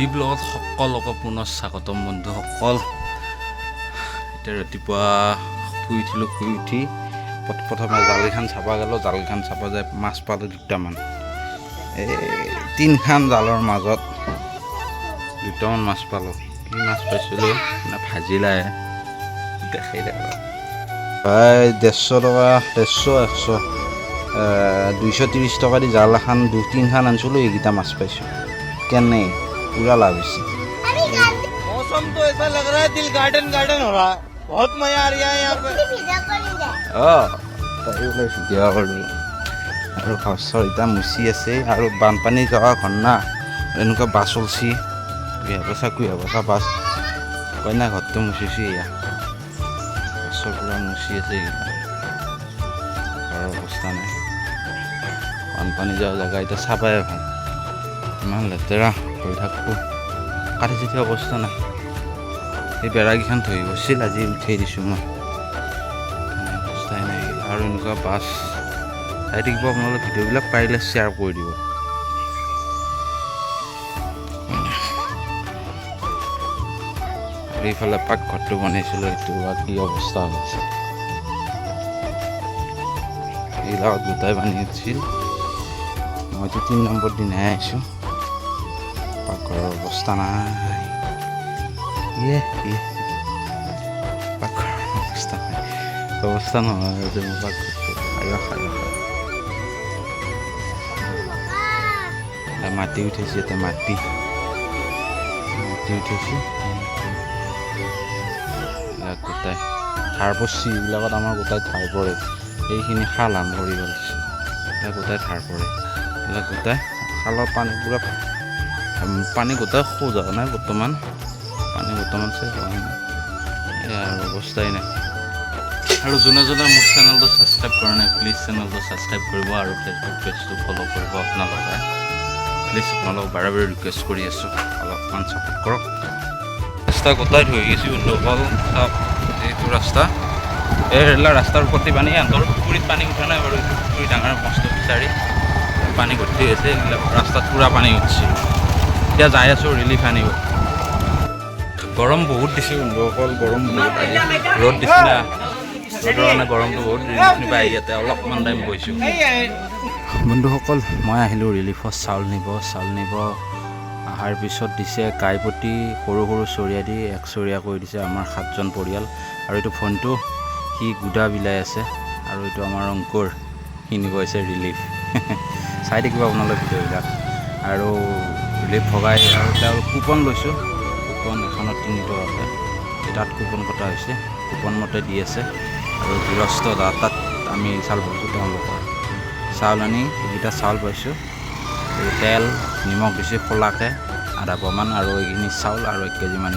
দ্বীপ সকলোকে পুনৰ স্বাগতম বন্ধুসকল। এতিয়া ৰাতিপুৱা শুই উঠিলোঁ, শুই উঠি প্ৰথ- প্ৰথমে জালকেইখন চাবা গ'লোঁ, জালকেইখন চাব যায় মাছ পালোঁ দুটামান। এই তিনিখন জালৰ মাজত দুটামান মাছ পালোঁ। কি মাছ পাইছিলোঁ? মানে ভাজিলাই দেখাই দে প্ৰায় ডেৰশ টকা ডেৰশ এশ দুইশ ত্ৰিছ টকা দি জাল এখন দুই তিনিখন আনিছিলোঁ, এইকেইটা মাছ পাইছোঁ। কেনে? পূৰা লাভ হৈছে मौसम तो ऐसा लग रहा है दिल गार्डन गार्डन हो रहा है बहुत मजा आ रहा है यहाँ पे অঁ তাই বোলে ভিডিঅ' কৰোঁ আৰু ঘৰ চৰ এতিয়া মুচি আছে আৰু বানপানী যোৱা ঘৰ না এনেকুৱা বাছ চলছি কুঁহিয়া বচা কুঁহিয়া বচা বাছ কইনা ঘৰটো মুচিছে এয়া বাছৰ পূৰা মুচি আছে এইকেইটা ঘৰৰ অৱস্থা নাই বানপানী যোৱা জেগা এতিয়া চাবাই ভাল ইমান লেতেৰা হৈ থাকোঁ। কাটি চিটি অৱস্থা নাই এই বেৰাকেইখন থৈ গৈছিল, আজি উঠাই দিছোঁ মই। অৱস্থাই নাই। আৰু এনেকুৱা বাছ চাই থাকিব, আপোনালোকে ভিডিঅ'বিলাক পাৰিলে শ্বেয়াৰ কৰি দিব। আৰু এইফালে পাকঘৰটো বনাইছিলোঁ সেইটো কি অৱস্থা হৈছে। এইবিলাকত গোটাই বান্ধি উঠিছিল মইতো তিনি নম্বৰ দিনাই আহিছোঁ। পাকঘৰৰ অৱস্থা নাই ইয়ে ইয়ে পাকঘৰৰ অৱস্থা নাই অৱস্থা নহয় যে মোৰ পাকঘৰটো খাই খাই খাই মাটি উঠাইছে এতিয়া মাটি মাটি এইবিলাক গোটাই ধাৰ পৰছি এইবিলাকত আমাৰ গোটাই ধাৰ পৰে এইখিনি খাল আম কৰি পেলাইছে গোটাই ধাৰ পৰে এইবিলাক গোটাই খালৰ পানী পূৰা পানী গোটাই খোজ নাই বৰ্তমান। পানী বৰ্তমান চেছ হোৱা নাই। এয়া অৱস্থাই নাই। আৰু যোনে যোনে মোৰ চেনেলটো ছাবস্ক্ৰাইব কৰা নাই প্লিজ চেনেলটো ছাবস্ক্ৰাইব কৰিব আৰু ফেচবুক পেজটো ফ'ল' কৰিব আপোনালোকে। প্লিজ আপোনালোকক বাৰে বাৰে ৰিকুৱেষ্ট কৰি আছোঁ, অলপমান ছাপোৰ্ট কৰক। ৰাস্তা গোটাই ধৰি গৈছোঁ বন্ধুসকল চাওক এইটো ৰাস্তা। এই ৰেলা ৰাস্তাৰ ওপৰতে পানী, সিহঁতৰ পুখুৰীত পানী উঠা নাই বাৰু, এইটো পুখুৰী ডাঙৰ, মস্ত বিচাৰি। পানী ভৰ্তি হৈছে এইবিলাক ৰাস্তাত পূৰা পানী উঠিছে। এতিয়া যাই আছোঁ ৰিলিফ আনিব। গৰম বহুত দিছে বন্ধুসকল গৰম বহুত ৰ'দ দিছে না। ৰ'দৰ কাৰণে গৰমটো বহুত আহি ইয়াতে অলপমান টাইম বহিছোঁ। বন্ধুসকল মই আহিলোঁ ৰিলিফত চাউল নিব চাউল নিব। অহাৰ পিছত দিছে গাইপতি সৰু সৰু চৰিয়া দি এক চৰিয়া কৰি দিছে আমাৰ সাতজন পৰিয়াল। আৰু এইটো ফোনটো সি গুদা বিলাই আছে। আৰু এইটো আমাৰ অংকুৰ সি নিব আহিছে ৰিলিফ চাই থাকিব আপোনালোকে ভিডিঅ'বিলাক। আৰু ৰিলিফ ভগাই আৰু কুপন লৈছোঁ। কুপন এখনত তিনি টকাকৈ তাত কুপন কটা হৈছে। কুপন মতে দি আছে। আৰু গৃহস্থ তাত আমি চাউল পাইছোঁ তেওঁলোকৰ। চাউল আনি এইকেইটা চাউল পাইছোঁ। তেল, নিমখ দিছোঁ। খোলাকৈ আধা পোৱামান আৰু এইখিনি চাউল আৰু এক কেজিমান